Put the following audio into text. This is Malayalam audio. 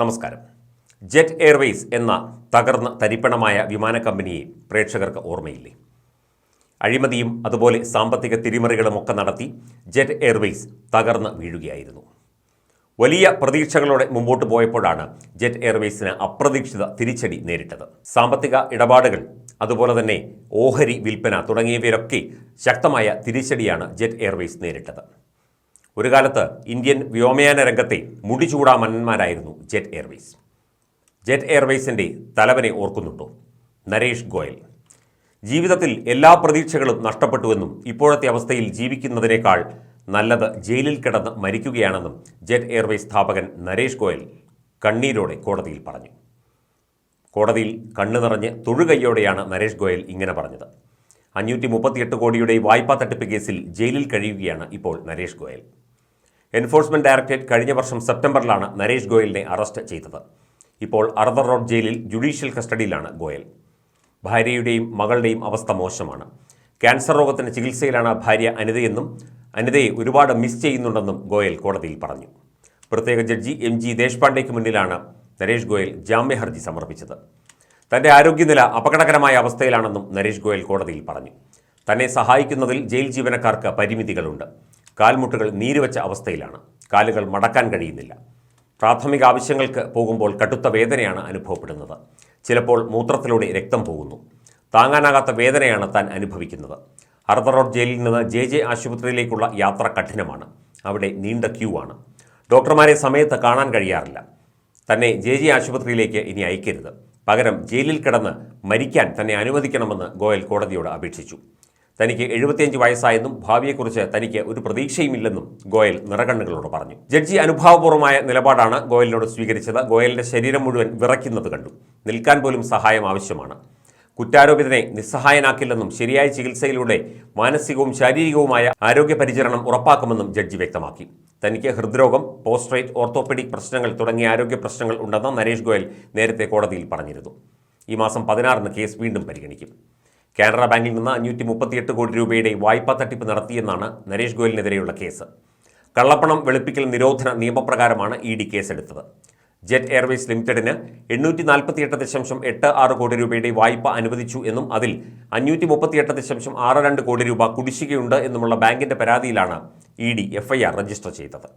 നമസ്കാരം. ജെറ്റ് എയർവേസ് എന്ന തകർന്ന തരിപ്പണമായ വിമാന കമ്പനിയെ പ്രേക്ഷകർക്ക് ഓർമ്മയില്ലേ? അഴിമതിയും അതുപോലെ സാമ്പത്തിക തിരിമറികളും ഒക്കെ നടത്തി ജെറ്റ് എയർവേസ് തകർന്ന് വീഴുകയായിരുന്നു. വലിയ പ്രതീക്ഷകളോടെ മുമ്പോട്ട് പോയപ്പോഴാണ് ജെറ്റ് എയർവേസിന് അപ്രതീക്ഷിത തിരിച്ചടി നേരിട്ടത്. സാമ്പത്തിക ഇടപാടുകൾ അതുപോലെ തന്നെ ഓഹരി വിൽപ്പന തുടങ്ങിയവയിലൊക്കെ ശക്തമായ തിരിച്ചടിയാണ് ജെറ്റ് എയർവേസ് നേരിട്ടത്. ഒരു കാലത്ത് ഇന്ത്യൻ വ്യോമയാന രംഗത്തെ മുടിചൂടാ മന്നന്മാരായിരുന്നു ജെറ്റ് എയർവേസ് ജെറ്റ് എയർവേസിന്റെ തലവനെ ഓർക്കുന്നുണ്ടോ? നരേഷ് ഗോയൽ. ജീവിതത്തിൽ എല്ലാ പ്രതീക്ഷകളും നഷ്ടപ്പെട്ടുവെന്നും ഇപ്പോഴത്തെ അവസ്ഥയിൽ ജീവിക്കുന്നതിനേക്കാൾ നല്ലത് ജയിലിൽ കിടന്ന് മരിക്കുകയാണെന്നും ജെറ്റ് എയർവേസ് സ്ഥാപകൻ നരേഷ് ഗോയൽ കണ്ണീരോടെ കോടതിയിൽ പറഞ്ഞു. കോടതിയിൽ കണ്ണു നിറഞ്ഞ് തൊഴുകയ്യോടെയാണ് നരേഷ് ഗോയൽ ഇങ്ങനെ പറഞ്ഞത്. അഞ്ഞൂറ്റി മുപ്പത്തിയെട്ട് കോടിയുടെ വായ്പാ തട്ടിപ്പ് കേസിൽ ജയിലിൽ കഴിയുകയാണ് ഇപ്പോൾ നരേഷ് ഗോയൽ. എൻഫോഴ്സ്മെന്റ് ഡയറക്ടറേറ്റ് കഴിഞ്ഞ വർഷം സെപ്റ്റംബറിലാണ് നരേഷ് ഗോയലിനെ അറസ്റ്റ് ചെയ്തത്. ഇപ്പോൾ അർദർ റോഡ് ജയിലിൽ ജുഡീഷ്യൽ കസ്റ്റഡിയിലാണ് ഗോയൽ. ഭാര്യയുടെയും മകളുടെയും അവസ്ഥ മോശമാണ്. ക്യാൻസർ രോഗത്തിന് ചികിത്സയിലാണ് ഭാര്യ അനിതയെന്നും അനിതയെ ഒരുപാട് മിസ് ചെയ്യുന്നുണ്ടെന്നും ഗോയൽ കോടതിയിൽ പറഞ്ഞു. പ്രത്യേക ജഡ്ജി എം ജി ദേശ്പാണ്ഡേക്ക് മുന്നിലാണ് നരേഷ് ഗോയൽ ജാമ്യ ഹർജി സമർപ്പിച്ചത്. തന്റെ ആരോഗ്യനില അപകടകരമായ അവസ്ഥയിലാണെന്നും നരേഷ് ഗോയൽ കോടതിയിൽ പറഞ്ഞു. തന്നെ സഹായിക്കുന്നതിൽ ജയിൽ ജീവനക്കാർക്ക് പരിമിതികളുണ്ട്. കാൽമുട്ടുകൾ നീരുവച്ച അവസ്ഥയിലാണ്. കാലുകൾ മടക്കാൻ കഴിയുന്നില്ല. പ്രാഥമിക ആവശ്യങ്ങൾക്ക് പോകുമ്പോൾ കടുത്ത വേദനയാണ് അനുഭവപ്പെടുന്നത്. ചിലപ്പോൾ മൂത്രത്തിലൂടെ രക്തം പോകുന്നു. താങ്ങാനാകാത്ത വേദനയാണ് താൻ അനുഭവിക്കുന്നത്. അർദർ റോഡ് ജയിലിൽ നിന്ന് ജെ ജെ ആശുപത്രിയിലേക്കുള്ള യാത്ര കഠിനമാണ്. അവിടെ നീണ്ട ക്യൂ ആണ് ഡോക്ടർമാരെ സമയത്ത് കാണാൻ കഴിയാറില്ല. തന്നെ ജെ ജെ ആശുപത്രിയിലേക്ക് ഇനി അയക്കരുത്. പകരം ജയിലിൽ കിടന്ന് മരിക്കാൻ തന്നെ അനുവദിക്കണമെന്ന് ഗോയൽ കോടതിയോട് അപേക്ഷിച്ചു. തനിക്ക് എഴുപത്തിയഞ്ച് വയസ്സായെന്നും ഭാവിയെക്കുറിച്ച് തനിക്ക് ഒരു പ്രതീക്ഷയുമില്ലെന്നും ഗോയൽ നിറകണ്ണുകളോട് പറഞ്ഞു. ജഡ്ജി അനുഭാവപൂർവമായ നിലപാടാണ് ഗോയലിനോട് സ്വീകരിച്ചത്. ഗോയലിന്റെ ശരീരം മുഴുവൻ വിറയ്ക്കുന്നത് കണ്ടു. നിൽക്കാൻ പോലും സഹായം ആവശ്യമാണ്. കുറ്റാരോപിതനെ നിസ്സഹായനാക്കില്ലെന്നും ശരിയായ ചികിത്സയിലൂടെ മാനസികവും ശാരീരികവുമായ ആരോഗ്യ പരിചരണം ഉറപ്പാക്കുമെന്നും ജഡ്ജി വ്യക്തമാക്കി. തനിക്ക് ഹൃദ്രോഗം പോസ്ട്രേറ്റ് ഓർത്തോപെഡിക് പ്രശ്നങ്ങൾ തുടങ്ങിയ ആരോഗ്യ പ്രശ്നങ്ങൾ ഉണ്ടെന്ന് നരേഷ് ഗോയൽ നേരത്തെ കോടതിയിൽ പറഞ്ഞിരുന്നു. ഈ മാസം പതിനാറിന് കേസ് വീണ്ടും പരിഗണിക്കും. കാനറ ബാങ്കിൽ നിന്ന് അഞ്ഞൂറ്റി മുപ്പത്തിയെട്ട് കോടി രൂപയുടെ വായ്പാ തട്ടിപ്പ് നടത്തിയെന്നാണ് നരേഷ് ഗോയലിനെതിരെയുള്ള കേസ്. കള്ളപ്പണം വെളുപ്പിക്കൽ നിരോധന നിയമപ്രകാരമാണ് ഇ ഡി കേസെടുത്തത്. ജെറ്റ് എയർവേസ് ലിമിറ്റഡിന് എണ്ണൂറ്റി നാൽപ്പത്തിയെട്ട് ദശാംശം എട്ട് ആറ് കോടി രൂപയുടെ വായ്പ അനുവദിച്ചു എന്നും അതിൽ അഞ്ഞൂറ്റി മുപ്പത്തിയെട്ട് ദശാംശം ആറ് രണ്ട് കോടി രൂപ കുടിശ്ശികയുണ്ട് എന്നുമുള്ള ബാങ്കിന്റെ പരാതിയിലാണ് ഇ ഡി എഫ്ഐആർ രജിസ്റ്റർ ചെയ്തത്.